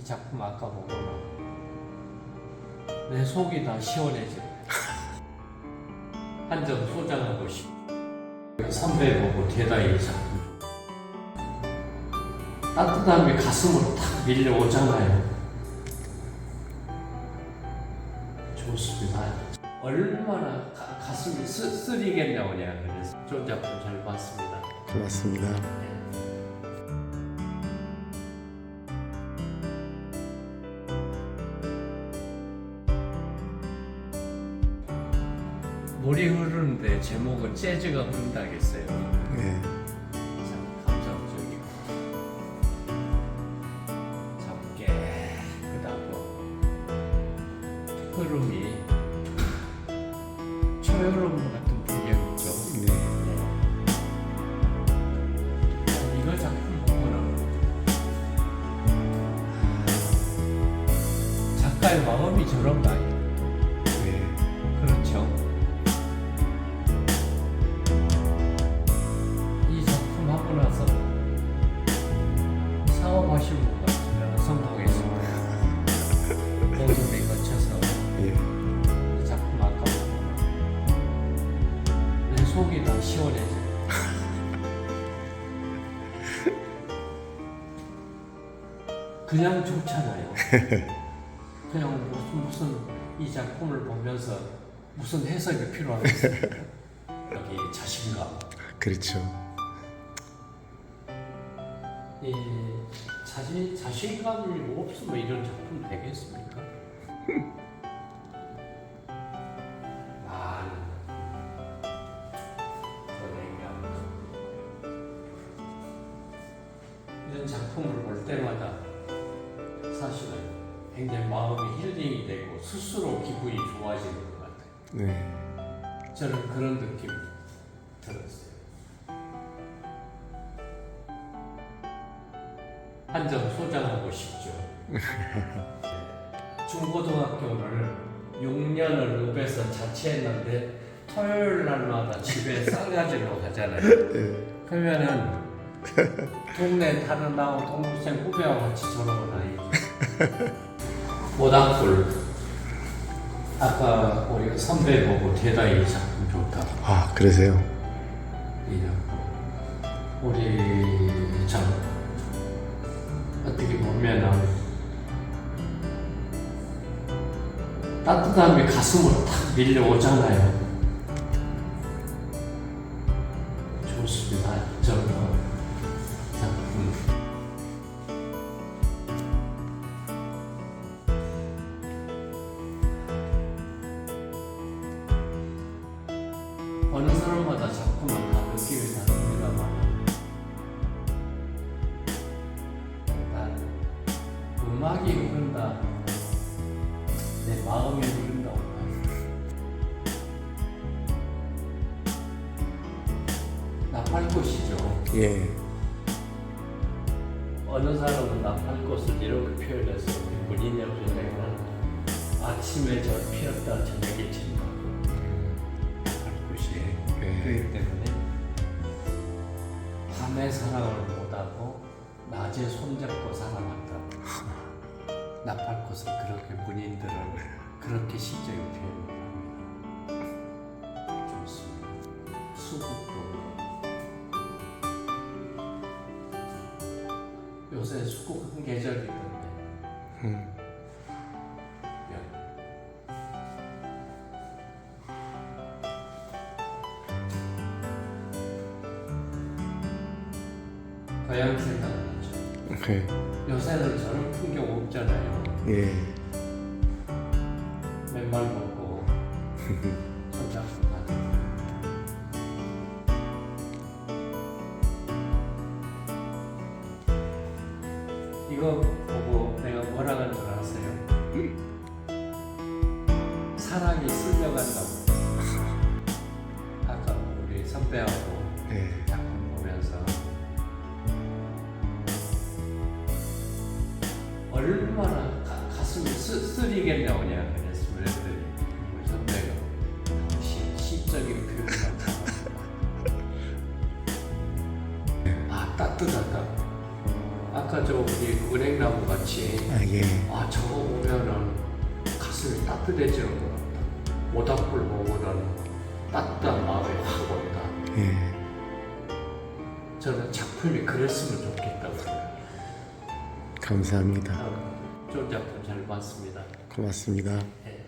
이 작품 아까 보면 내 속이 다 시원해져. 한 점 소장하고 싶. 선배 보고 대단히 이 작품. 따뜻함이 가슴으로 탁 밀려오잖아요. 좋습니다. 얼마나 가, 가슴이 쓰, 쓰리겠냐고 내가 그래서 좋은 작품 잘 봤습니다. 고맙습니다. 물이 흐르는데 제목은 재즈가 흐른다겠어요. 네. 참 감성적이고 참 깨끗하고 흐름이 초여름 같은 풍경이죠. 네. 이거 작품 보면은 작가의 마음이 저런 거 아니에요? 속이 다 시원해져. 그냥 좋잖아요. 그냥 무슨 무슨 이 작품을 보면서 무슨 해석이 필요하겠습니까? 여기 자신감. 그렇죠. 이 자신 자신감이 없으면 이런 작품 되겠습니까? 이런 작품을 볼 때마다 사실은 굉장히 마음이 힐링이 되고 스스로 기분이 좋아지는 것 같아요. 네. 저는 그런 느낌 들었어요. 한 점 소장하고 싶죠. 네. 중고등학교를 6년을 읍에서 자취했는데 토요일 날마다 집에 쌍가지로 가잖아요. 네. 그러면은 동네 다른 나하고 동생 후배와 같이 저러고 다니죠. 모닥불 아까 우리 선배 보고 대단히 이 작품 좋다고 아, 그러세요? 이 작품 우리 참 어떻게 보면은 따뜻함이 가슴으로 탁 밀려오잖아요. 좋습니다. 저는 어느 사람마다 작품은 다 느낌이 다릅니다만 난 음악이 흐른다. 내 마음이 흐른다고 봐요 나팔꽃이죠. 예. 어느 사람은 나팔꽃을 이렇게 표현해서 문인의 분야에는 아침에 저 피었다 저녁에 진다 네. 그렇기 때문에 밤에 사랑을 못하고 낮에 손잡고 사랑한다. 나팔꽃은 그렇게 문인들은 그렇게 시적인 표현을 합니다. 좋습니다. 수국도 요새 수국 한 계절이던데 음. 생각나죠. 네. 요새는 저런 풍경 없잖아요. 예. 맨발 손잡고 가는. 이거 보고 내가 뭐라 하는 줄 아세요? 사랑이 쓸려간다고. 아까 우리 선배하고 얼마나 가, 가슴이 쓰, 쓰리겠냐고 내가 그랬어 그랬더니 우리 선배가 당신 시적인 표현만 아 따뜻하다 아까 아까 저 우리 은행나무 같이 아, 예. 아 저거 보면은 가슴이 따뜻해지는 것 같다. 모닥불 보고는 따뜻한 마음이 확 온다. 예. 저는 작품이 그랬으면 좋겠다고 생각해요. 감사합니다. 아, 좋은 작품 잘 봤습니다. 고맙습니다. 예.